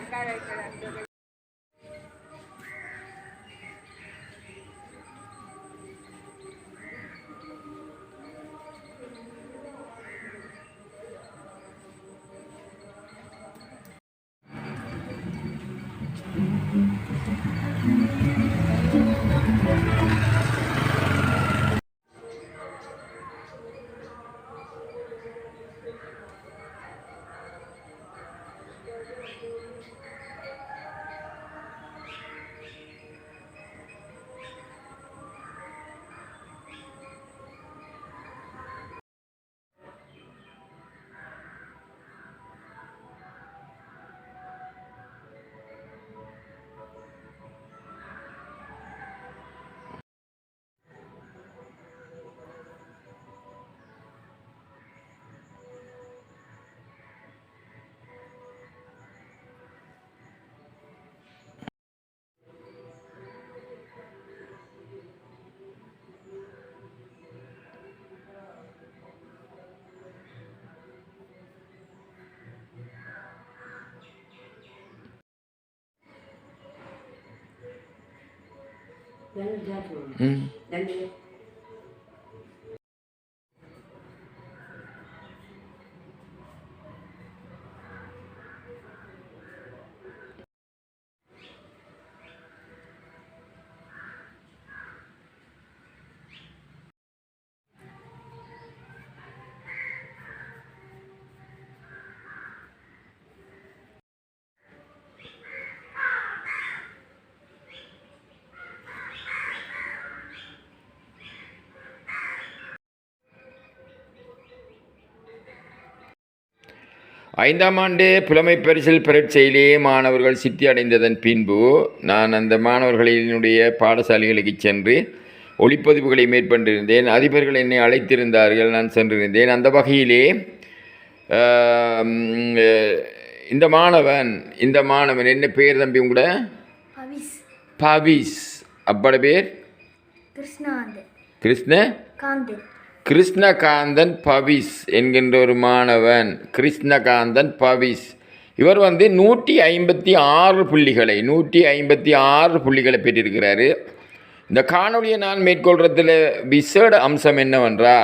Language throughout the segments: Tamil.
应该的，应该的。嗯. ஐந்தாம் ஆண்டு புலமைப் பரிசில் பரீட்சையிலே மாணவர்கள் சித்தி அடைந்ததன் பின்பு நான் அந்த மாணவர்களினுடைய பாடசாலைகளுக்கு சென்று ஒளிப்பதிவுகளை மேற்கொண்டிருந்தேன். அதிபர்கள் என்னை அழைத்திருந்தார்கள் நான் சென்றிருந்தேன். அந்த வகையிலே இந்த மாணவன் இந்த மாணவன் என்ன பேர் தம்பி உங்களோட பவிஸ். அப்பட பேர்? கிருஷ்ண? காந்தன் கிருஷ்ணகாந்தன் பவிஸ் என்கின்ற ஒரு மாணவன் கிருஷ்ணகாந்தன் பவிஸ். இவர் வந்து நூற்றி ஐம்பத்தி ஆறு புள்ளிகளை நூற்றி ஐம்பத்தி ஆறு புள்ளிகளை பெற்றிருக்கிறாரு. இந்த காணொளியை நான் மேற்கொள்கிறதுல விசேட அம்சம் என்னவென்றா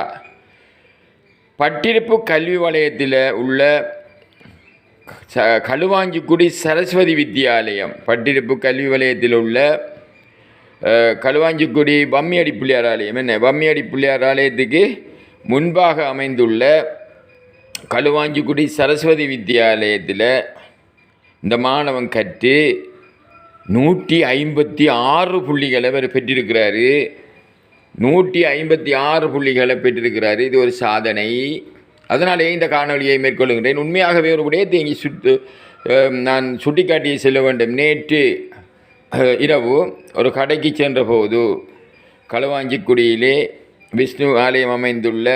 பட்டிருப்பு கல்வி வலயத்தில் உள்ள ச களுவாஞ்சிக்குடி சரஸ்வதி வித்தியாலயம் பட்டிருப்பு கல்வி வலயத்தில் உள்ள களுவாஞ்சிக்குடி பம்மியடி பிள்ளையார் ஆலயம் என்ன? பம்மியடி பிள்ளையார் ஆலயத்துக்கு முன்பாக அமைந்துள்ள களுவாஞ்சிக்குடி சரஸ்வதி வித்தியாலயத்தில் இந்த மாணவன் கற்று நூற்றி ஐம்பத்தி ஆறு புள்ளிகளை அவர் பெற்றிருக்கிறாரு. நூற்றி ஐம்பத்தி ஆறு புள்ளிகளை பெற்றிருக்கிறாரு. இது ஒரு சாதனை. அதனாலேயே இந்த காணொளியை மேற்கொள்கின்றேன் உண்மையாகவே ஒரு விடயத்தை இங்கே சுட்டு நான் சுட்டிக்காட்டி செல்ல வேண்டும். நேற்று இரவு ஒரு கடைக்கு சென்றபோது களுவாஞ்சிக்குடியிலே விஷ்ணு ஆலயம் அமைந்துள்ள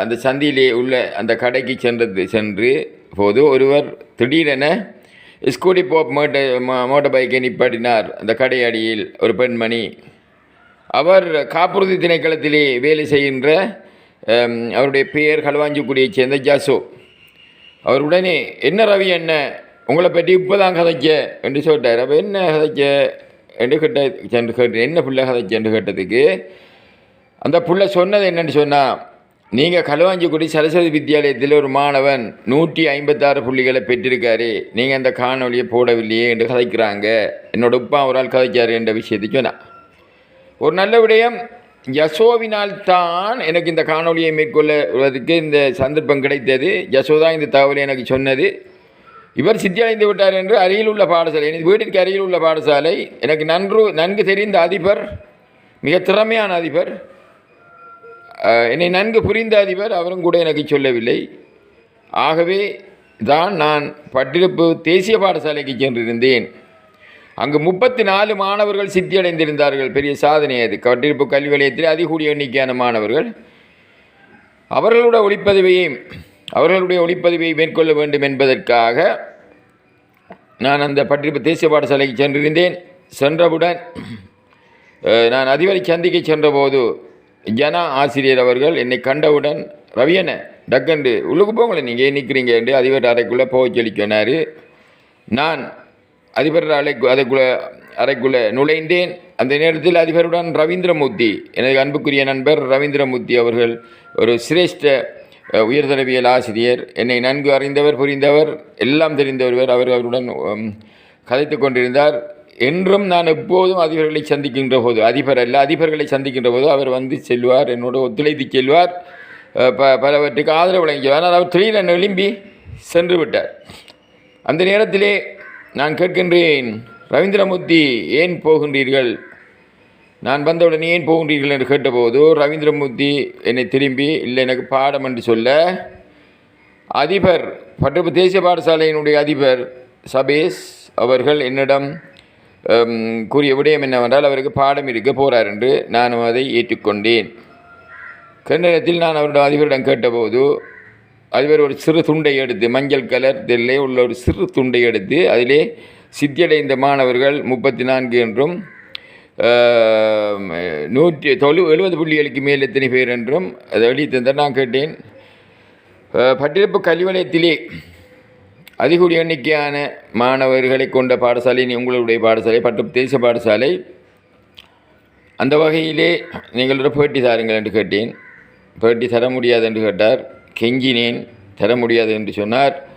அந்த சந்தியிலே உள்ள அந்த கடைக்கு சென்றது சென்று போது ஒருவர் திடீரென ஸ்கூட்டி போப் மோட்டர் மோட்டர் பைக்கை நிப்பாட்டினார். அந்த கடை அடியில் ஒரு பெண்மணி. அவர் காப்புறுதி திணைக்களத்திலே வேலை செய்கின்ற அவருடைய பெயர் களுவாஞ்சிக்குடியைச் சேர்ந்த ஜாசோ. அவர் உடனே என்ன ரவி என்ன? உங்களை பற்றி இப்போ தான் கதைக்க என்று சொல்லிட்டார். அப்போ என்ன கதைக்க என்று கேட்ட சென்று கேட்டு என்ன பிள்ளை கதைச்ச என்று கேட்டதுக்கு அந்த புள்ள சொன்னது என்னென்னு சொன்னால் நீங்கள் களுவாஞ்சிக்குடி சரஸ்வதி வித்தியாலயத்தில் ஒரு மாணவன் நூற்றி ஐம்பத்தாறு புள்ளிகளை பெற்றிருக்காரு. நீங்கள் அந்த காணொலியை போடவில்லையே என்று கதைக்கிறாங்க. என்னோட உப்பா ஒரு ஆள் கதைச்சாரு என்ற விஷயத்தை சொன்னான் ஒரு நல்ல விடயம் யசோவினால் தான் எனக்கு இந்த காணொளியை மேற்கொள்ளுவதற்கு இந்த சந்தர்ப்பம் கிடைத்தது. யசோ தான் இந்த தகவலை எனக்கு சொன்னது. இவர் சித்தியடைந்து விட்டார் என்று அருகில் உள்ள பாடசாலை எனது வீட்டிற்கு அருகில் உள்ள பாடசாலை. எனக்கு நன்று நன்கு தெரிந்த அதிபர் மிக திறமையான அதிபர் என்னை நன்கு புரிந்த அதிபர் அவரும் கூட எனக்கு சொல்லவில்லை. ஆகவே தான் நான் பட்டிருப்பு தேசிய பாடசாலைக்கு சென்றிருந்தேன். அங்கு முப்பத்தி நாலு மாணவர்கள் சித்தியடைந்திருந்தார்கள். பெரிய சாதனை அது. கட்டிருப்பு கல்வி வலயத்தில் அதிகூடிய எண்ணிக்கையான மாணவர்கள். அவர்களோட ஒளிப்பதிவையும் அவர்களுடைய ஒளிப்பதிவை மேற்கொள்ள வேண்டும் என்பதற்காக நான் அந்த பட்டிருப்பு தேசிய பாடசாலைக்கு சென்றிருந்தேன். சென்றவுடன் நான் அதிபரை சந்திக்க சென்றபோது ஜனா ஆசிரியர் அவர்கள் என்னை கண்டவுடன் ரவியண்ண டக்கண்டு உள்ளுக்கு போங்களேன் நீங்கள் ஏன் நிற்கிறீங்க என்று அதிபர் அறைக்குள்ளே போக சொல்லி சொன்னார். நான் அதிபர் அறைக்கு அதுக்குள்ள அறைக்குள்ளே நுழைந்தேன். அந்த நேரத்தில் அதிபருடன் ரவீந்திரமூர்த்தி எனது அன்புக்குரிய நண்பர் ரவீந்திரமூர்த்தி அவர்கள் ஒரு சிரேஷ்ட உயர்தரவியல் ஆசிரியர் என்னை நன்கு அறிந்தவர் புரிந்தவர் எல்லாம் தெரிந்தவர் அவர் அவருடன் கதைத்து கொண்டிருந்தார். என்றும் நான் எப்போதும் அதிபர்களை சந்திக்கின்ற போது அதிபர் அல்ல அதிபர்களை சந்திக்கின்ற போது அவர் வந்து செல்வார் என்னோட ஒத்துழைத்து செல்வார். ப பலவற்றுக்கு ஆதரவு வழங்கிவார் ஆனால் அவர் திடீரென எழும்பி சென்று விட்டார். அந்த நேரத்திலே நான் கேட்கின்றேன் ரவீந்திரமூர்த்தி ஏன் போகின்றீர்கள்? நான் வந்தவுடனே ஏன் போகின்றீர்கள் என்று கேட்டபோது ரவீந்திரமூர்த்தி என்னை திரும்பி இல்லை எனக்கு பாடம் என்று சொல்ல. அதிபர் பட்டு தேசிய பாடசாலையினுடைய அதிபர் சபேஷ் அவர்கள் என்னிடம் கூறிய விடயம் என்னவென்றால் அவருக்கு பாடம் இருக்க போகிறார் என்று நானும் அதை ஏற்றுக்கொண்டேன். கன்னடத்தில் நான் அவருடைய அதிபரிடம் கேட்டபோது அதிபர் ஒரு சிறு துண்டை எடுத்து மஞ்சள் கலர் தெல்லே உள்ள ஒரு சிறு துண்டை எடுத்து அதிலே சித்தியடைந்த மாணவர்கள் முப்பத்தி நான்கு என்றும் நூற்றி தொழு எழுபது புள்ளிகளுக்கு மேல் எத்தனை பேர் என்றும் அதை எழுதி தந்தார் நான் கேட்டேன். பட்டிருப்பு கல்வி அதிகூடிய எண்ணிக்கையான மாணவர்களை கொண்ட பாடசாலை நீ- உங்களுடைய பாடசாலை பட்டு தேசிய பாடசாலை அந்த வகையிலே நீங்கள் பேட்டி தாருங்கள் என்று கேட்டேன். பேட்டி தர முடியாது என்று கேட்டார். கெஞ்சினேன் தர முடியாது என்று சொன்னார்.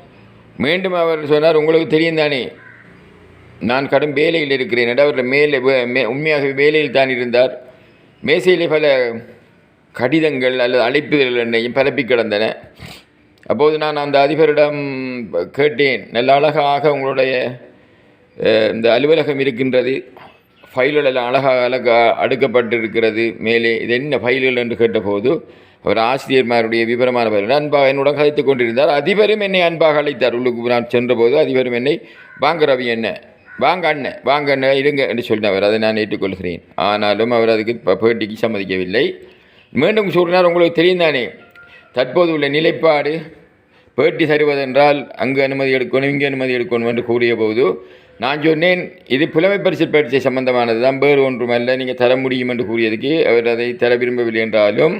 மீண்டும் அவர் சொன்னார் உங்களுக்கு தெரியும் தானே? நான் கடும் வேலையில் இருக்கிறேன். என்று அவர் மேலே மே- உண்மையாக வேலையில் தான் இருந்தார். மேசையிலே பல கடிதங்கள் அல்லது அழைப்புகள் என்னையும் பரப்பி கிடந்தன. அப்போது நான் அந்த அதிபரிடம் கேட்டேன் நல்ல அழகாக உங்களுடைய இந்த அலுவலகம் இருக்கின்றது. ஃபைல்கள் எல்லாம் அழகாக அழகாக அடுக்கப்பட்டிருக்கிறது. மேலே இது என்ன ஃபைல்கள்? என்று கேட்டபோது அவர் ஆசிரியர்மாருடைய விவரமான பதில் அன்பாக என்னுடன் கதைத்து கொண்டிருந்தார். அதிபரும் என்னை அன்பாக அழைத்தார். உள்ளுக்கு நான் சென்றபோது அதிபரும் என்னை வாங்க ரவி என்ன? வாங்க அண்ணன் வாங்க அண்ணன் இருங்க என்று சொன்னவர் அதை நான் ஏற்றுக்கொள்கிறேன். ஆனாலும் அவர் அதுக்கு பேட்டிக்கு சம்மதிக்கவில்லை. மீண்டும் சொல்கிறார் உங்களுக்கு தெரியும் தானே தற்போது உள்ள நிலைப்பாடு பேட்டி தருவதென்றால் அங்கு அனுமதி எடுக்கணும் இங்கே அனுமதி எடுக்கணும் என்று கூறிய போது நான் சொன்னேன் இது புலமை பரிசு பரீட்சை சம்பந்தமானது தான் வேறு ஒன்றுமல்ல நீங்கள் தர முடியும் என்று கூறியதுக்கு அவர் அதை தர விரும்பவில்லை என்றாலும்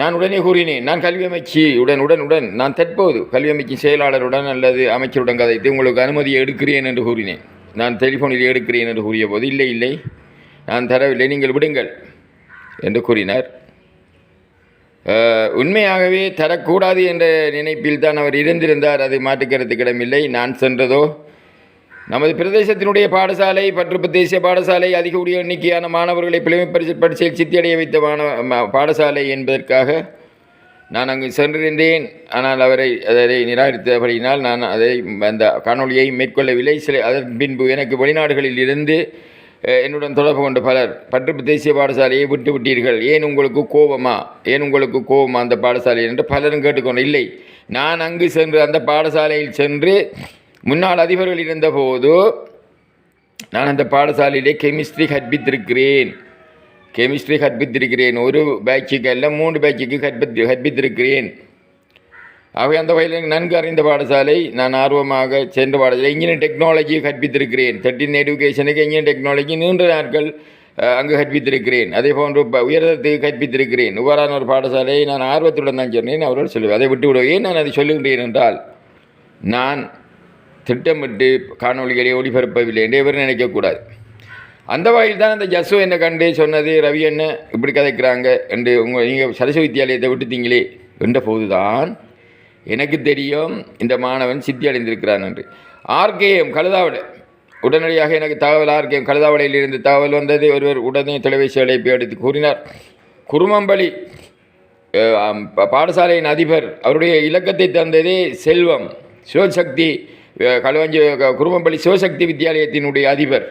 நான் உடனே கூறினேன் நான் கல்வி அமைச்சு உடன் உடன் உடன். நான் தற்போது கல்வி அமைச்சின் செயலாளருடன் அல்லது அமைச்சருடன் கதைத்து உங்களுக்கு அனுமதியை எடுக்கிறேன் என்று கூறினேன். நான் டெலிஃபோனில் எடுக்கிறேன் என்று கூறிய போது இல்லை இல்லை. நான் தரவில்லை. நீங்கள் விடுங்கள் என்று கூறினார். உண்மையாகவே தரக்கூடாது என்ற நினைப்பில் தான் அவர் இருந்திருந்தார். அது மாற்றுக்கருத்துக்கிடமில்லை நான் சென்றதோ நமது பிரதேசத்தினுடைய பாடசாலை பற்று தேசிய பாடசாலை அதிக உடைய எண்ணிக்கையான மாணவர்களை பிளமை பரிசு பரிசையில் சித்தியடைய வைத்த மாணவ பாடசாலை என்பதற்காக நான் அங்கு சென்றிருந்தேன். ஆனால் அவரை அதை நிராகரித்தபடியினால் நான் அதை அந்த காணொளியை மேற்கொள்ளவில்லை. சில அதன் பின்பு எனக்கு வெளிநாடுகளில் இருந்து என்னுடன் தொடர்பு கொண்ட பலர் பற்று தேசிய பாடசாலையை விட்டு விட்டீர்கள். ஏன் உங்களுக்கு கோபமா? ஏன் உங்களுக்கு கோபமா அந்த பாடசாலை? என்று பலரும் கேட்டுக்கொண்டு இல்லை. நான் அங்கு சென்று அந்த பாடசாலையில் சென்று முன்னாள் அதிபர்கள் இருந்தபோது நான் அந்த பாடசாலையிலே கெமிஸ்ட்ரி கற்பித்திருக்கிறேன். கெமிஸ்ட்ரி கற்பித்திருக்கிறேன். ஒரு பேட்சுக்கு அல்ல மூன்று பேட்சுக்கு கற்பித்து கற்பித்திருக்கிறேன். ஆகவே அந்த வகையில் எனக்கு நன்கு அறிந்த பாடசாலை நான் ஆர்வமாக சென்ற பாடசாலை. இன்ஜினியர் டெக்னாலஜி கற்பித்திருக்கிறேன். தேர்ட்டின் எடுகேஷனுக்கு இன்ஜினியர் டெக்னாலஜி நீண்ட நாட்கள் அங்கு கற்பித்திருக்கிறேன். அதே போன்று உயரத்துக்கு கற்பித்திருக்கிறேன். இவ்வாறான ஒரு பாடசாலையை நான் ஆர்வத்துடன் தான் சொன்னேன் அவர்கள் சொல்லுவேன் அதை விட்டு விடுவேன் நான் அதை சொல்லுகின்றேன் என்றால் நான் திட்டமிட்டு காணொலிகளை ஒளிபரப்பவில்லை என்று இவர் நினைக்கக்கூடாது. அந்த வகையில் தான் அந்த ஜஸ்ஸு என்னை கண்டு சொன்னது ரவி என்ன இப்படி கதைக்கிறாங்க என்று உங்கள் நீங்கள் சரஸ்வதி வித்தியாலயத்தை விட்டுட்டீங்களே என்ற போதுதான் எனக்கு தெரியும் இந்த மாணவன் சித்தி அடைந்திருக்கிறான் என்று. ஆர்கேஎம் கழுதாவடை. உடனடியாக எனக்கு தகவல் ஆர்கேஎம் கழுதாவடையிலிருந்து தகவல் வந்தது. ஒருவர் உடனே தொலைபேசி அழைப்பு எடுத்து கூறினார். குருமம்பலி பாடசாலையின் அதிபர் அவருடைய இலக்கத்தை தந்ததே செல்வம் சிவசக்தி களுவஞ்சி குருமம்பள்ளி சிவசக்தி வித்தியாலயத்தினுடைய அதிபர்.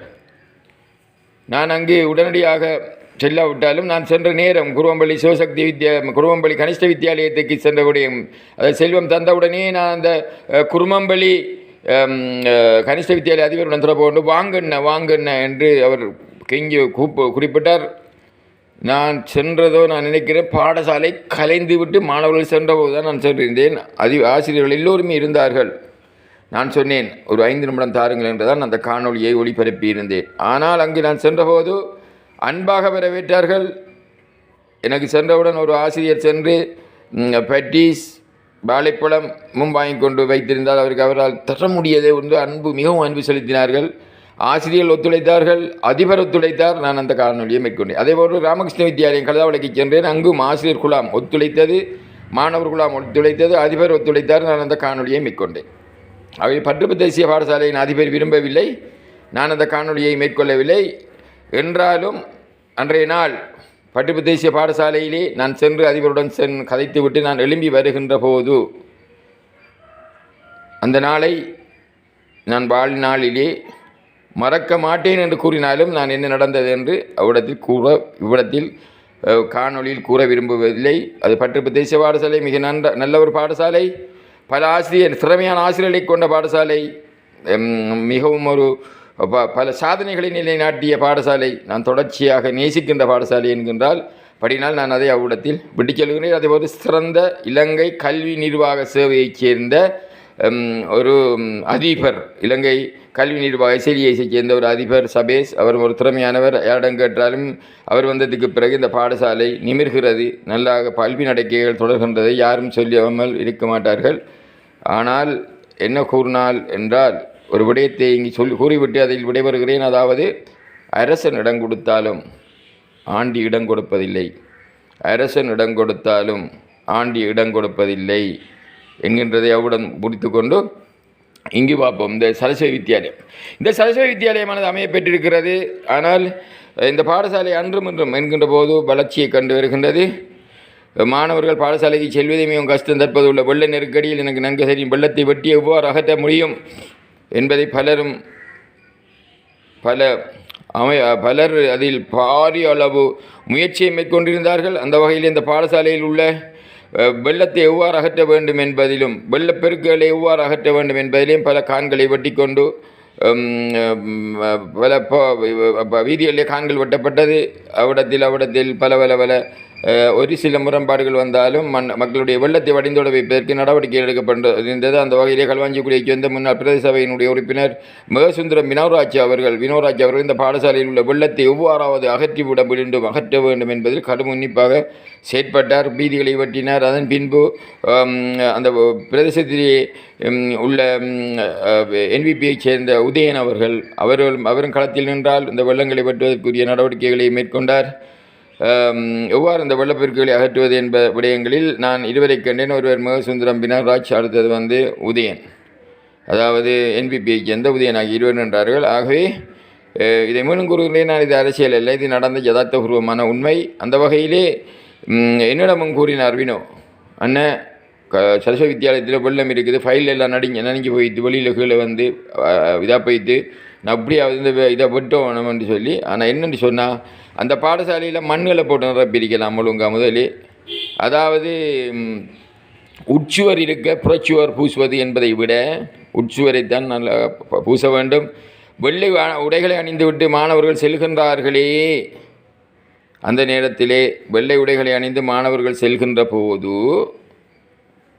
நான் அங்கு உடனடியாக செல்லாவிட்டாலும் நான் சென்ற நேரம் குருவம்பள்ளி சிவசக்தி வித்யா குருவம்பள்ளி கனிஷ்ட வித்தியாலயத்துக்கு சென்றவுடைய அதை செல்வம் தந்தவுடனே நான் அந்த குருமம்பள்ளி கனிஷ்ட வித்தியாலய அதிபருடன் தொடர்பு கொண்டு வாங்கண்ண வாங்கண்ண என்று அவர் கெஞ்சி கூப்பு குறிப்பிட்டார். நான் சென்றதோ நான் நினைக்கிறேன் பாடசாலை கலைந்து விட்டு மாணவர்கள் சென்றபோது தான் நான் சென்றிருந்தேன். அதி ஆசிரியர்கள் எல்லோருமே இருந்தார்கள். நான் சொன்னேன் ஒரு ஐந்து நிமிடம் தாருங்கள் என்றுதான் அந்த காணொளியை ஒளிபரப்பியிருந்தேன் ஆனால் அங்கு நான் சென்றபோது அன்பாக வரவேற்றார்கள். எனக்கு சென்றவுடன் ஒரு ஆசிரியர் சென்று பட்டீஸ் வாழைப்பழம் வாழைப்பழமும் வாங்கி கொண்டு வைத்திருந்தால் அவருக்கு அவரால் தர முடியதே ஒன்று அன்பு மிகவும் அன்பு செலுத்தினார்கள். ஆசிரியர்கள் ஒத்துழைத்தார்கள் அதிபர் ஒத்துழைத்தார். நான் அந்த காணொலியை மேற்கொண்டேன். அதேபோன்று ராமகிருஷ்ண வித்யாலயம் கலதாவளைக்கு சென்றேன். அங்கும் ஆசிரியர் குழாம் ஒத்துழைத்தது மாணவர் குழாம் ஒத்துழைத்தது அதிபர் ஒத்துழைத்தார். நான் அந்த காணொலியை மேற்கொண்டேன். அவை பட்டுப்பு தேசிய பாடசாலையின் அதிபர் விரும்பவில்லை. நான் அந்த காணொலியை மேற்கொள்ளவில்லை. என்றாலும் அன்றைய நாள் பட்டுப்பு தேசிய பாடசாலையிலே நான் சென்று அதிபருடன் சென் கதைத்துவிட்டு நான் எழும்பி வருகின்ற போது அந்த நாளை நான் வாழ்நாளிலே மறக்க மாட்டேன் என்று கூறினாலும் நான் என்ன நடந்தது என்று அவ்விடத்தில் கூற இவ்விடத்தில் காணொளியில் கூற விரும்புவதில்லை அது பட்டுப்பு தேசிய பாடசாலை மிக நன்ற நல்ல ஒரு பாடசாலை. பல ஆசிரியர் திறமையான ஆசிரியர்களை கொண்ட பாடசாலை மிகவும் ஒரு ப- பல சாதனைகளை நிலைநாட்டிய பாடசாலை நான் தொடர்ச்சியாக நேசிக்கின்ற பாடசாலை என்கின்றால் படினால் நான் அதை அவ்விடத்தில் விட்டுச் செல்கிறேன் அதேபோது சிறந்த இலங்கை கல்வி நிர்வாக சேவையைச் சேர்ந்த ஒரு அதிபர் இலங்கை கல்வி நிர்வாக செலியைச் சேர்ந்த ஒரு அதிபர் சபேஷ் அவர் ஒரு திறமையானவர் யாரிடம் கேட்டாலும் அவர் வந்ததுக்கு பிறகு இந்த பாடசாலை நிமிர்கிறது நல்லாக பல்வி நடக்கைகள் தொடர்கின்றதை யாரும் சொல்லாமல் இருக்க மாட்டார்கள் ஆனால் என்ன கூறினால் என்றால் ஒரு விடயத்தை இங்கு சொல்லி கூறிவிட்டு அதில் விடைபெறுகிறேன். அதாவது அரசன் இடம் கொடுத்தாலும் ஆண்டி இடம் கொடுப்பதில்லை. அரசன் இடம் கொடுத்தாலும் ஆண்டி இடம் கொடுப்பதில்லை என்கின்றதை அவுடன் முடித்து கொண்டு இங்கு பார்ப்போம். இந்த சரஸ்வதி வித்தியாலயம் இந்த சரஸ்வதி வித்தியாலயமானது அமைய பெற்றிருக்கிறது. ஆனால் இந்த பாடசாலை அன்றும் இன்றும் என்கின்ற போது வளர்ச்சியை கண்டு வருகின்றது. மாணவர்கள் பாடசாலைக்கு செல்வதே மிகவும் கஷ்டம். தற்போது உள்ள வெள்ள நெருக்கடியில் எனக்கு நன்கு தெரியும். வெள்ளத்தை வெட்டி எவ்வாறு அகற்ற முடியும் என்பதை பலரும் பல அமை பலர் அதில் பாரிய அளவு முயற்சியை மேற்கொண்டிருந்தார்கள். அந்த வகையில் இந்த பாடசாலையில் உள்ள வெள்ளத்தை எவ்வாறு அகற்ற வேண்டும் என்பதிலும் வெள்ளப்பெருக்குகளை எவ்வாறு அகற்ற வேண்டும் என்பதிலும் பல கான்களை வெட்டி கொண்டு பல வீதிகளிலே கான்கள் வெட்டப்பட்டது. அவ்விடத்தில் அவ்விடத்தில் பல பல பல ஒரு சில முரண்பாடுகள் வந்தாலும் மண் மக்களுடைய வெள்ளத்தை வடிந்தோட வைப்பதற்கு நடவடிக்கை எடுக்கப்பட்டிருந்தது. அந்த வகையிலே கல்வாஞ்சிக்குடியைச் சேர்ந்த முன்னாள் பிரதேச சபையினுடைய உறுப்பினர் மேகசுந்தரம் வினோராஜ் அவர்கள் வினோராஜ் அவர்கள் இந்த பாடசாலையில் உள்ள வெள்ளத்தை எவ்வாறாவது அகற்றிவிட வேண்டும் அகற்ற வேண்டும் என்பதில் கடும் உன்னிப்பாக செயற்பட்டார். பீதிகளை வெட்டினார். அதன் பின்பு அந்த பிரதேசத்திலே உள்ள என்பிபியைச் சேர்ந்த உதயன் அவர்கள் அவர்கள் அவரும் களத்தில் நின்றால் இந்த வெள்ளங்களை வெட்டுவதற்குரிய நடவடிக்கைகளை மேற்கொண்டார். எவ்வாறு இந்த வெள்ளப்பெருக்குகளை அகற்றுவது என்ப விடயங்களில் நான் இருவரை கண்டேன். ஒருவர் மேகசுந்தரம் பினராஜ் அடுத்தது வந்து உதயன். அதாவது என்பிபியை சேர்ந்த உதயன் ஆகிய இருவர் என்றார்கள் ஆகவே இதை மீண்டும் கூறுகிறேன். நான் இது அரசியல் அல்ல. இது நடந்த யதார்த்தபூர்வமான உண்மை. அந்த வகையிலே என்னிடமும் கூறினார் வினோ. அண்ணன் க சரஸ்வ வித்தியாலயத்தில் வெள்ளம் இருக்குது. ஃபைல் எல்லாம் நடிங்க நனைஞ்சு போயிட்டு வெளியில் கீழே வந்து இதாக போயிட்டு நான் அப்படியே இந்த இதை விட்டோம் என்று சொல்லி ஆனால் என்னென்னு சொன்னால் அந்த பாடசாலையில் மண்களை போட்டு நிரப்பிரிக்கலாம் ஒழுங்கா முதலே அதாவது ம், உட்சுவர் இருக்க புறச்சுவர் பூசுவது என்பதை விட உட்சுவரைத்தான் நல்லா பூச வேண்டும். வெள்ளை உடைகளை அணிந்துவிட்டு மாணவர்கள் செல்கின்றார்களே. அந்த நேரத்திலே வெள்ளை உடைகளை அணிந்து மாணவர்கள் செல்கின்ற போது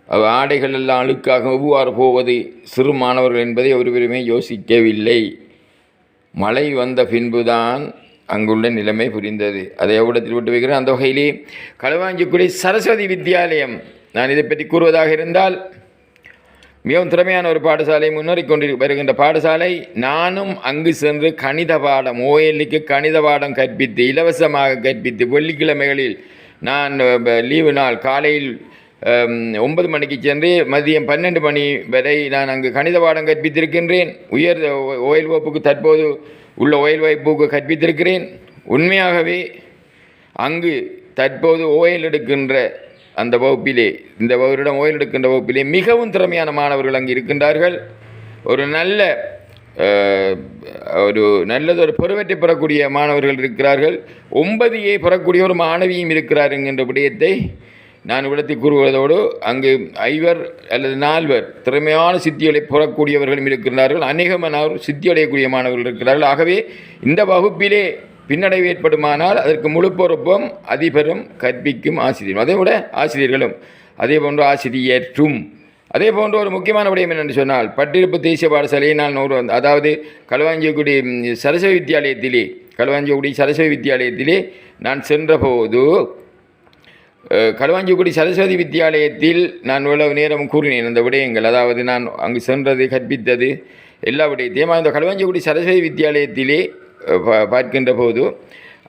அவ் ஆடைகள் எல்லாம் அழுக்காக எவ்வாறு போவது? சிறு மாணவர்கள் என்பதை ஒருவருமே யோசிக்கவில்லை. மழை வந்த பின்புதான் அங்குள்ள நிலைமை புரிந்தது. அதை எவ்விடத்தில் விட்டு வைக்கிறேன். அந்த வகையிலே களுவாஞ்சிக்குடி சரஸ்வதி வித்தியாலயம் நான் இதை பற்றி கூறுவதாக இருந்தால் மிகவும் திறமையான ஒரு பாடசாலை முன்னேறி கொண்டு வருகின்ற பாடசாலை. நானும் அங்கு சென்று கணித பாடம் ஓஎல்லிக்கு கணித பாடம் கற்பித்து இலவசமாக கற்பித்து வெள்ளிக்கிழமைகளில் நான் லீவு நாள் காலையில் ஒன்பது மணிக்கு சென்று மதியம் பன்னெண்டு மணி வரை நான் அங்கு கணித பாடம் கற்பித்திருக்கின்றேன். உயர் ஓயல் வகுப்புக்கு தற்போது உள்ள ஓயில் வகுப்புக்கு கற்பித்திருக்கிறேன். உண்மையாகவே அங்கு தற்போது ஓயல் எடுக்கின்ற அந்த வகுப்பிலே இந்த வருடம் ஓயல் எடுக்கின்ற வகுப்பிலே மிகவும் திறமையான மாணவர்கள் அங்கு இருக்கின்றார்கள். ஒரு நல்ல அஹ், ஒரு நல்லதொரு பெருவற்றை பெறக்கூடிய மாணவர்கள் இருக்கிறார்கள். ஒன்பது ஏ பெறக்கூடிய ஒரு மாணவியும் இருக்கிறார் என்கின்ற விடயத்தை நான் விடத்தை கூறுவதோடு அங்கு ஐவர் அல்லது நால்வர் திறமையான சித்திகளை புறக்கூடியவர்களும் இருக்கிறார்கள் அநேகமானவர் சித்தியடையக்கூடிய மாணவர்கள் இருக்கிறார்கள் ஆகவே இந்த வகுப்பிலே பின்னடைவு ஏற்படுமானால் அதற்கு முழு பொறுப்பும் அதிபரும் கற்பிக்கும் ஆசிரியரும். அதே விட ஆசிரியர்களும் அதே போன்று ஆசிரியற்றும். அதே போன்ற ஒரு முக்கியமான விடயம் என்னென்று சொன்னால் பட்டிருப்பு தேசிய பாடசாலையை நான் நூறு வந்து அதாவது களுவாஞ்சிக்குடி சரஸ்வதி வித்தியாலயத்திலே களுவாஞ்சிக்குடி சரஸ்வதி வித்தியாலயத்திலே நான் சென்றபோது களுவாஞ்சிக்குடி சரஸ்வதி வித்தியாலயத்தில் நான் இவ்வளவு நேரம் கூறினேன் அந்த விடயங்கள். அதாவது நான் அங்கு சென்றது கற்பித்தது எல்லா விடயத்தையும். அந்த களுவாஞ்சிக்குடி சரஸ்வதி வித்தியாலயத்திலே பார்க்கின்ற போது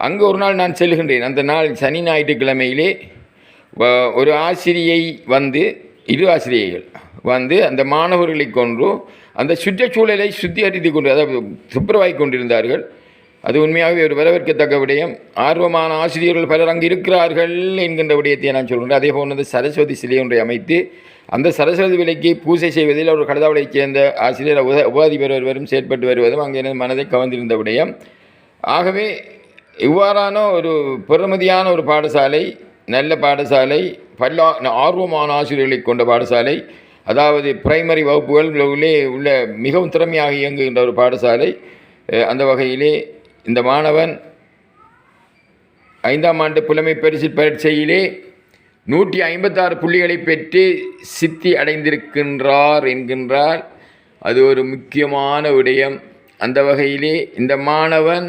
அங்கு ஒரு நாள் நான் செல்கின்றேன். அந்த நாள் சனி ஞாயிற்றுக்கிழமையிலே ஒரு ஆசிரியை வந்து இரு ஆசிரியைகள் வந்து அந்த மாணவர்களை கொன்று அந்த சுற்றுச்சூழலை சுத்திகரித்து கொண்டு அதாவது துப்புரவாகி கொண்டிருந்தார்கள். அது உண்மையாகவே ஒரு வரவேற்கத்தக்க விடயம். ஆர்வமான ஆசிரியர்கள் பலர் அங்கு இருக்கிறார்கள் என்கின்ற விடயத்தை நான் சொல்கின்றேன். அதே போன்று சரஸ்வதி சிலை ஒன்றை அமைத்து அந்த சரஸ்வதி விலைக்கு பூஜை செய்வதில் ஒரு கடதாவளைச் சேர்ந்த ஆசிரியர் உத உபாதிபர் ஒருவரும் செயற்பட்டு வருவதும் அங்கே எனது மனதை கவர்ந்திருந்த விடயம். ஆகவே இவ்வாறான ஒரு பெறுமதியான ஒரு பாடசாலை நல்ல பாடசாலை பல்லா ஆர்வமான ஆசிரியர்களை கொண்ட பாடசாலை அதாவது பிரைமரி வகுப்புகள் உள்ளே உள்ள மிகவும் திறமையாக இயங்குகின்ற ஒரு பாடசாலை அந்த வகையிலே இந்த மாணவன் ஐந்தாம் ஆண்டு புலமை பரிசு பரீட்சையிலே நூற்றி ஐம்பத்தாறு புள்ளிகளை பெற்று சித்தி அடைந்திருக்கின்றார் என்கின்றார். அது ஒரு முக்கியமான விடயம். அந்த வகையிலே இந்த மாணவன்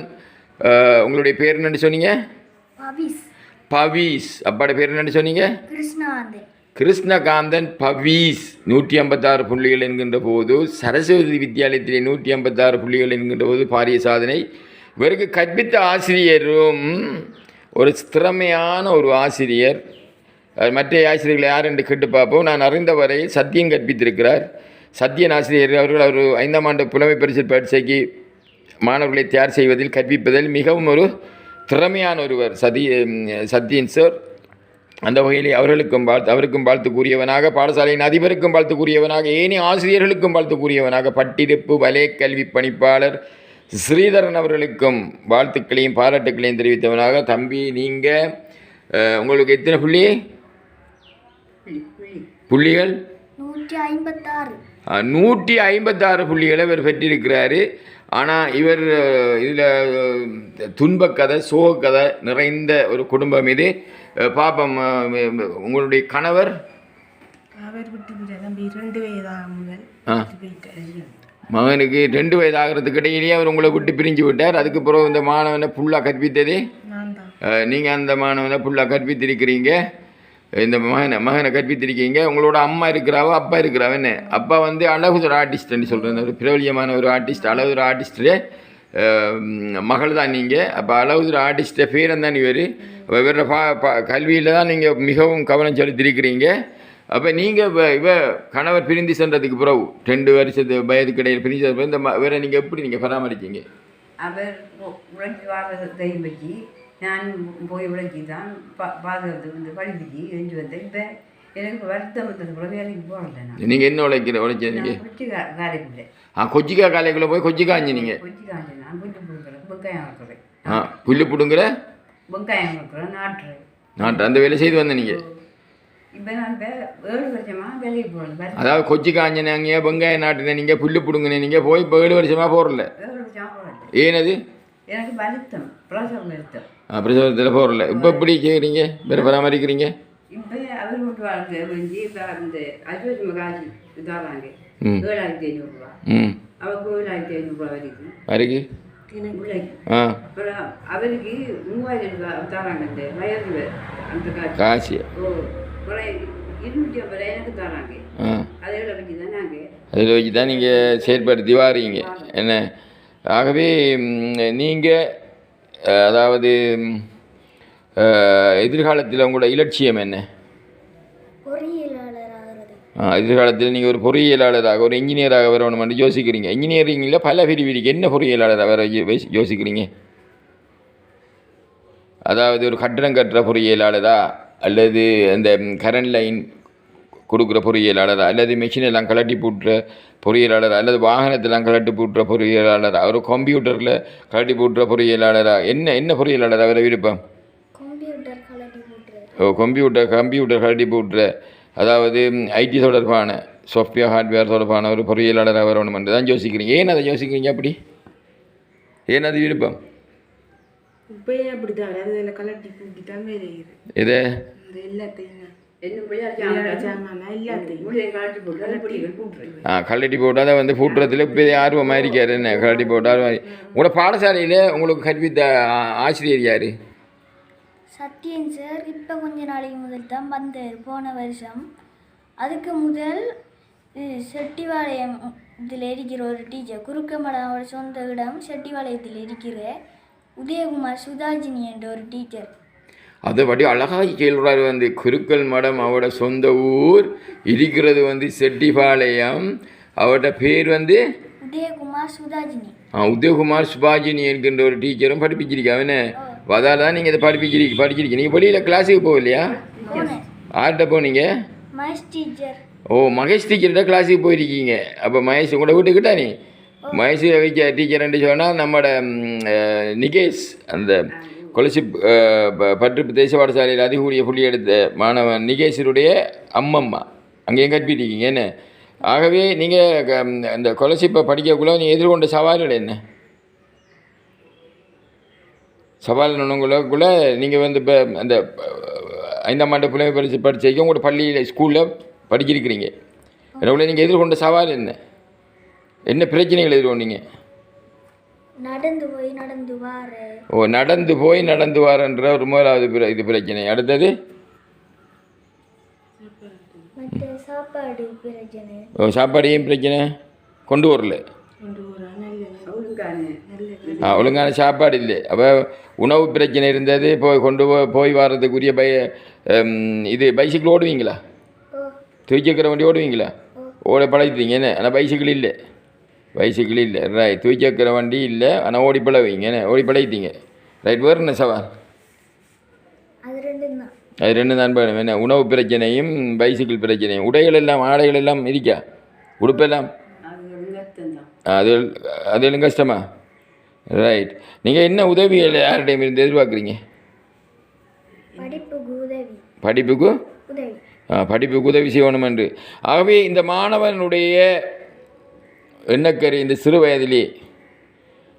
உங்களுடைய பேர் என்னன்னு சொன்னீங்க? பவிஸ். பவீஸ். அப்பாட பேர் என்னன்னு சொன்னீங்க? கிருஷ்ணகாந்தன் பவீஸ். நூற்றி ஐம்பத்தாறு புள்ளிகள் என்கின்ற போது சரஸ்வதி வித்தியாலயத்திலே நூற்றி ஐம்பத்தாறு புள்ளிகள் என்கின்ற போது பாரிய சாதனை. இவருக்கு கற்பித்த ஆசிரியரும் ஒரு திறமையான ஒரு ஆசிரியர். மற்ற ஆசிரியர்கள் யார் என்று கேட்டு பார்ப்போம். நான் அறிந்தவரை சத்தியம் கற்பித்திருக்கிறார். சத்தியன் ஆசிரியர் அவர்கள் அவர் ஐந்தாம் ஆண்டு புலமை பரிசு பரீட்சைக்கு மாணவர்களை தயார் செய்வதில் கற்பிப்பதில் மிகவும் ஒரு திறமையான ஒருவர் சதி சத்யன் சார் அந்த வகையிலே அவர்களுக்கும் வாழ்த்து அவருக்கும் வாழ்த்து கூறியவனாக பாடசாலையின் அதிபருக்கும் வாழ்த்து கூறியவனாக ஏனைய ஆசிரியர்களுக்கும் வாழ்த்து கூறியவனாக பட்டிருப்பு வலை கல்வி பணிப்பாளர் ஸ்ரீதரன் அவர்களுக்கும் வாழ்த்துக்களையும் பாராட்டுக்களையும் தெரிவித்தவனாக தம்பி நீங்கள் உங்களுக்கு எத்தனை புள்ளி? புள்ளிகள்? நூற்றி ஐம்பத்தாறு. நூற்றி ஐம்பத்தாறு புள்ளிகளை இவர் பெற்றிருக்கிறாரு. ஆனால் இவர் இதில் துன்பக்கதை சோகக்கதை நிறைந்த ஒரு குடும்பம் இது. பாப்பம் உங்களுடைய கணவர்? அவர் விட்டு விட தம்பி ரெண்டு வயதாக முதல். மகனுக்கு ரெண்டு வயது ஆகிறதுக்கு இடையிலேயே அவர் உங்களை விட்டு பிரிஞ்சு விட்டார். அதுக்கு பிறகு இந்த மாணவனை ஃபுல்லாக கற்பித்ததே. நீங்கள் அந்த மாணவனை ஃபுல்லாக கற்பித்திருக்கிறீங்க. இந்த மகனை மகனை கற்பித்திருக்கீங்க. உங்களோட அம்மா இருக்கிறாவோ அப்பா இருக்கிறாவ என்ன? அப்பா வந்து அழகுதர் ஆர்டிஸ்ட்னு சொல்கிறேன் ஒரு பிரபலியமான ஒரு ஆர்டிஸ்ட் அழகுதர் ஆர்டிஸ்ட்டு மகள் தான் நீங்கள் அப்போ அழகுதர் ஆர்டிஸ்ட்டை பேரன் தான் இவர். இவரோட பா கல்வியில் தான் நீங்கள் மிகவும் கவனம் செலுத்திருக்கிறீங்க. அப்போ நீங்கள் இவ இவ கணவர் பிரிந்து சென்றதுக்கு பிறகு ரெண்டு வருஷத்து வயதுக்கு இடையில் பிரிஞ்சு இந்த இவரை நீங்கள் எப்படி நீங்கள் பராமரிச்சீங்க அவர் உழைச்சி வாழ்றதையும் வச்சு நான் போய் உழைச்சி தான் பா பாதுகாத்து வந்து படிப்பிச்சு எழுந்து வந்தேன். இப்போ எனக்கு வருத்தம் வந்தது கூட வேலைக்கு போகல நீங்கள் என்ன உழைக்கிற உழைச்சது நீங்கள் நான் குச்சி கா காலைக்குள்ள ஆ கொச்சிக்கா காலைக்குள்ளே போய் கொச்சி காஞ்சினீங்க குச்சி காஞ்சு நான் புட்டு கொடுக்குறேன் வெங்காயம் வளர்க்குறேன். ஆ புல்லு பிடுங்குற? வெங்காயம் வளர்க்குறேன் நாட்டுறேன் நாட்டு அந்த வேலை செய்து வந்த நீங்கள் அதாவது கொச்சி காஞ்சினாங்க வெங்காயம் நாட்டின நீங்கள் புல்லு பிடுங்கின நீங்கள் போய் இப்போ ஏழு வருஷமாக போகிறல ஏனது? எனக்கு வருத்தம் பிரசவம் வருத்தம் பிரசவத்தில் போகிறல இப்போ எப்படி செய்கிறீங்க வேறு பராமரிக்கிறீங்க? இப்போ அவர் கொண்டு வாழ்க்கை வந்து இப்போ இந்த அஜோதி மகாஜி இதாகிறாங்க ம். ஏழாயிரத்தி ஐநூறுரூவா ம். அவருக்கு ஏழாயிரத்தி ஐநூறுரூவா வரைக்கும். வரைக்கு? பிள்ளைக்கு ஆ. அப்புறம் அவருக்கு மூவாயிரம் ரூபாய் தராங்க இந்த வயது அந்த காசு. காசு. ஓ. அதில் வச்சு தான் நாங்கள் செயற்படுத்தி வாரீங்க. என்ன? ஆகவே நீங்கள் அதாவது எதிர்காலத்தில் உங்களோட இலட்சியம் என்ன? எதிர்காலத்தில் நீங்கள் ஒரு பொறியியலாளராக ஒரு இன்ஜினியராக வரணும்னு யோசிக்கிறீங்க. இன்ஜினியரிங்கில் பல பிரிவு இருக்கு என்ன பொறியியலாளராக வர யோசிக்கிறீங்க? அதாவது ஒரு கட்டடம் கட்டுற பொறியியலாளரா? அல்லது அந்த கரண்ட் லைன் கொடுக்குற பொறியியலாளரா அல்லது மெஷின் எல்லாம் கலட்டி போட்டுற பொறியியலாளரா அல்லது வாகனத்தெல்லாம் கலட்டி போட்டுற பொறியியலாளரா ஒரு கம்ப்யூட்டரில் கலட்டி போட்டுற பொறியியலாளரா? என்ன என்ன பொறியியலாளரா வர விருப்பம்? கலட்டி ஓ கம்ப்யூட்டர் கம்ப்யூட்டர் கழட்டி போட்டுற. அதாவது ஐடி தொடர்பான சாஃப்ட்வேர் ஹார்ட்வேர் தொடர்பான ஒரு பொறியியலாளராக வரணும் என்று தான் யோசிக்கிறீங்க. ஏன் அதை யோசிக்கிறீங்க அப்படி? ஏன் அது விருப்பம்? இப்போ ஏன் அப்படி தான் அதில் கலட்டி கூட்டி தான் இருக்குது இதை இந்த எல்லாத்தையும் போட்டால் அதை வந்து பூட்டுறதுல இப்போ ஆர்வமாக இருக்காரு என்ன கழட்டி போட்டு ஆர்வம் உங்களோட பாடசாலையில் உங்களுக்கு கற்பித்த ஆசிரியர் யார்? சத்யன் சார் இப்போ கொஞ்ச நாளைக்கு முதல் தான் வந்தார் போன வருஷம். அதுக்கு முதல் செட்டிவாளையம் இதில் இருக்கிற ஒரு டீச்சர் குறுக்கமடம் அவரோட சொந்த இடம் செட்டிவாளையத்தில் இருக்கிற உதயகுமார் சுதாஜினி என்ற ஒரு டீச்சர் அதை படி அழகாக கேள்றாரு வந்து குருக்கள் மடம் அவட சொந்த ஊர் இருக்கிறது வந்து செட்டிபாளையம். அவட பேர் வந்து உதயகுமார் சுதாஜினி. ஆ, உதயகுமார் சுபாஜினி என்கின்ற ஒரு டீச்சரும் படிப்பிச்சிருக்கா அவனே அதால தான் நீங்கள் இதை படிப்பிச்சிருக்கீங்க படிச்சிருக்கீங்க. நீங்கள் வெளியில் கிளாஸுக்கு போகலையா? ஆர்ட்ட போனீங்க? மகேஷ் டீச்சர். ஓ மகேஷ் டீச்சர்கிட்ட கிளாஸுக்கு போயிருக்கீங்க. அப்போ மகேஷ் உங்களோட வீட்டுக்கிட்டா நீ? மகேஷ் வைக்க டீச்சர்ன்னு சொன்னால் அஹ், நிகேஷ் அந்த கொலசி பற்று தேச பாடசாலையில் அதிகூடிய புள்ளி எடுத்த மாணவன் நிகேஷருடைய அம்மம்மா. அங்கேயும் கற்பிட்டிருக்கீங்க? என்ன? ஆகவே நீங்கள் அந்த கொலசிப்பை படிக்கக்குள்ள நீங்கள் எதிர்கொண்ட சவால்கள் என்ன? சவால் நுணுங்குள்ளக்குள்ள நீங்கள் வந்து இப்போ அந்த ஐந்தாம் ஆண்டு புலமை பரிசு படிச்சைக்கு உங்களோட பள்ளியில் ஸ்கூலில் படிச்சிருக்கிறீங்க. அதுக்குள்ள நீங்கள் எதிர்கொண்ட சவால் என்ன? என்ன பிரச்சனைகள் எதிர்கொண்டீங்க? நடந்து போய் நடந்து வார. ஓ நடந்து போய் நடந்து வரன்ற ஒரு முதலாவது பிர- இது பிரச்சனை. அடுத்தது? சாப்பாடு பிரச்சனை. ஓ சாப்பாடையும் பிரச்சனை? கொண்டு வரல. ஒழுங்கான சாப்பாடு இல்லை. அப்போ உணவு பிரச்சனை இருந்தது போய் கொண்டு போ போய் வர்றதுக்குரிய பை இது பைசிக்கிள் ஓடுவீங்களா? ஓ. துவைச்சக்கிற வண்டி ஓடுவீங்களா? ஓட பழகிட்டீங்க என்ன? ஆனால் பைசிக்கிள் இல்லை. பைசிக்கிள் இல்லை. ரைட். துவைச்சக்கிற வண்டி இல்லை. ஆனால் ஓடி பழகுவீங்க என்ன? ஓடி பழகிட்டீங்க ரைட். வேறு என்ன சவால்? அது ரெண்டும் தான். அது ரெண்டு தான் வேணும் என்ன? உணவு பிரச்சனையும் பைசிக்கிள் பிரச்சனையும். உடைகள் எல்லாம் ஆடைகள் எல்லாம் இருக்கா? உடுப்பெல்லாம்? அது அது எல்லாம் கஷ்டமா? ரைட். நீங்கள் என்ன உதவிகள் யார்கிட்டையும் இருந்து எதிர்பார்க்குறீங்க? படிப்புக்கு ஆ, படிப்புக்கு உதவி செய்யணும் என்று ஆகவே இந்த மாணவனுடைய எண்ணக்கரு இந்த சிறு வயதிலே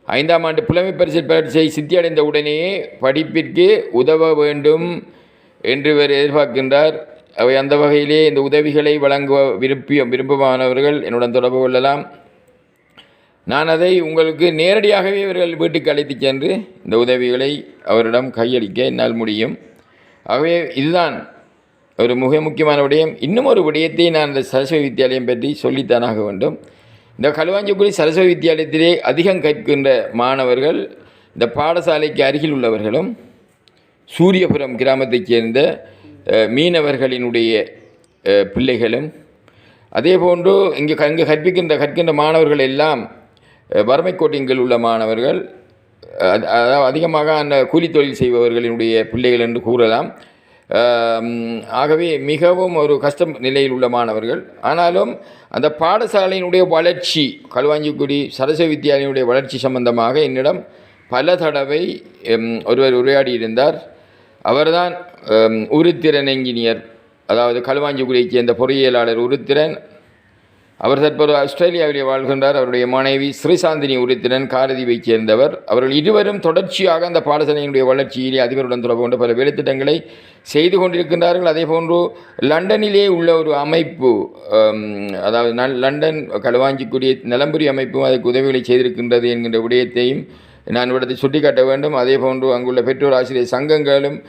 ஐந்தாம் ஆண்டு புலமை பரிசு பரீட்சை சித்தியடைந்த உடனேயே படிப்பிற்கு உதவ வேண்டும் என்று இவர் எதிர்பார்க்கின்றார். அவை அந்த வகையிலே இந்த உதவிகளை வழங்க விரும்பிய விருப்பமானவர்கள் என்னுடன் தொடர்பு கொள்ளலாம். நான் அதை உங்களுக்கு நேரடியாகவே இவர்கள் வீட்டுக்கு அழைத்துச் சென்று இந்த உதவிகளை அவரிடம் கையளிக்க என்னால் முடியும். ஆகவே இதுதான் ஒரு மிக முக்கியமான விடயம். இன்னும் ஒரு விடயத்தை நான் இந்த சரஸ்வதி வித்தியாலயம் பற்றி சொல்லித்தானாக வேண்டும். இந்த களுவாஞ்சிக்குடி சரஸ்வதி வித்தியாலயத்திலே அதிகம் கற்கின்ற மாணவர்கள் இந்த பாடசாலைக்கு அருகில் உள்ளவர்களும் சூரியபுரம் கிராமத்தைச் சேர்ந்த மீனவர்களினுடைய பிள்ளைகளும் அதே போன்று இங்கே க- இங்கே கற்பிக்கின்ற கற்கின்ற மாணவர்கள் எல்லாம் அஹ், உள்ள மாணவர்கள் அதாவது அதிகமாக அந்த கூலி தொழில் செய்பவர்களினுடைய பிள்ளைகள் என்று கூறலாம். ஆகவே மிகவும் ஒரு கஷ்ட நிலையில் உள்ள மாணவர்கள். ஆனாலும் அந்த பாடசாலையினுடைய வளர்ச்சி களுவாஞ்சிக்குடி சரஸ்வதி வித்யாலயனுடைய வளர்ச்சி சம்பந்தமாக என்னிடம் பல தடவை ஒருவர் உரையாடி இருந்தார் அவர்தான் உருத்திறன் உருத்திரன் என்ஜினியர். அதாவது களுவாஞ்சிக்குடியைச் சேர்ந்த பொறியியலாளர் உருத்திரன் அவர் தற்போது ஆஸ்திரேலியாவிலே வாழ்கின்றார். அவருடைய மனைவி ஸ்ரீசாந்தினி உருத்திரன் காரதீவைச் சேர்ந்தவர். அவர்கள் இருவரும் தொடர்ச்சியாக அந்த பாடசாலையினுடைய வளர்ச்சியிலே அதிபருடன் தொடர்பு கொண்ட பல வேலைத்திட்டங்களை செய்து கொண்டிருக்கின்றார்கள். அதே போன்று லண்டனிலே உள்ள ஒரு அமைப்பு அதாவது நல்- லண்டன் களுவாஞ்சிக்குரிய நிலம்புரி அமைப்பும் அதற்கு உதவிகளை செய்திருக்கின்றது என்கின்ற விடயத்தையும் நான் இவிடத்தை சுட்டிக்காட்ட வேண்டும். அதே போன்று அங்குள்ள பெற்றோர் ஆசிரியர் சங்கங்களும்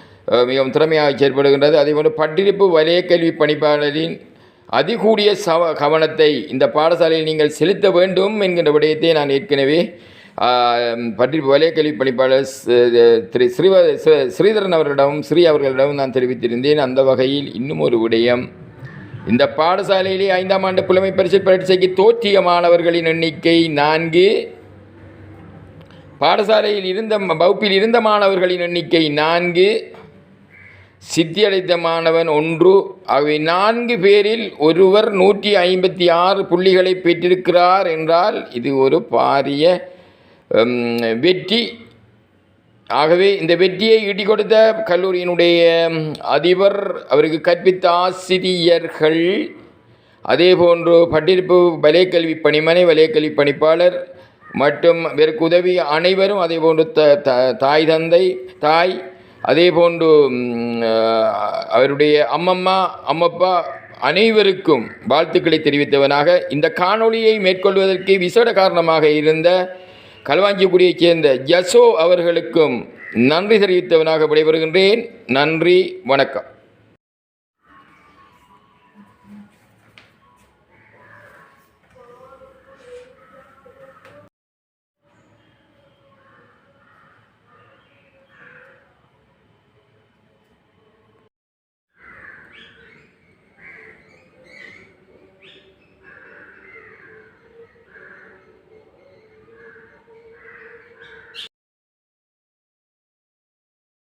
மிகவும் திறமையாக செயற்படுகின்றது. அதே போன்று பட்டிருப்பு வலய கல்வி பணிப்பாளரின் அதிகூடிய சவ கவனத்தை இந்த பாடசாலையில் நீங்கள் செலுத்த வேண்டும் என்கின்ற விடயத்தை நான் ஏற்கனவே பற்றி வலய பணிப்பாளர் திரு ஸ்ரீவ ஸ்ரீதரன் அவர்களிடமும் ஸ்ரீ அவர்களிடமும் நான் தெரிவித்திருந்தேன். அந்த வகையில் இன்னும் ஒரு விடயம். இந்த பாடசாலையிலே ஐந்தாம் ஆண்டு புலமை பரிசு பரீட்சைக்கு தோற்றிய மாணவர்களின் எண்ணிக்கை நான்கு. பாடசாலையில் இருந்த வகுப்பில் இருந்த மாணவர்களின் எண்ணிக்கை நான்கு. சித்தியடைந்த மாணவன் ஒன்று. ஆகவே நான்கு பேரில் ஒருவர் நூற்றி ஐம்பத்தி ஆறு புள்ளிகளை பெற்றிருக்கிறார் என்றால் இது ஒரு பாரிய வெற்றி. ஆகவே இந்த வெற்றியை ஈட்டிக் கொடுத்த கல்லூரியினுடைய அதிபர் அவருக்கு கற்பித்த ஆசிரியர்கள் அதே போன்று பட்டிருப்பு வலைக்கல்வி பணிமனை வலைக்கல்வி பணிப்பாளர் மற்றும் இதற்கு உதவி அனைவரும் அதே போன்று த த- தாய் தந்தை தாய் அதே போன்று அவருடைய அம்மம்மா அம்மப்பா அனைவருக்கும் வாழ்த்துக்களை தெரிவித்தவனாக இந்த காணொளியை மேற்கொள்வதற்கு விசேட காரணமாக இருந்த களுவாஞ்சிக்குடியைச் சேர்ந்த ஜசோ அவர்களுக்கும் நன்றி தெரிவித்தவனாக விடைபெறுகின்றேன். நன்றி வணக்கம்.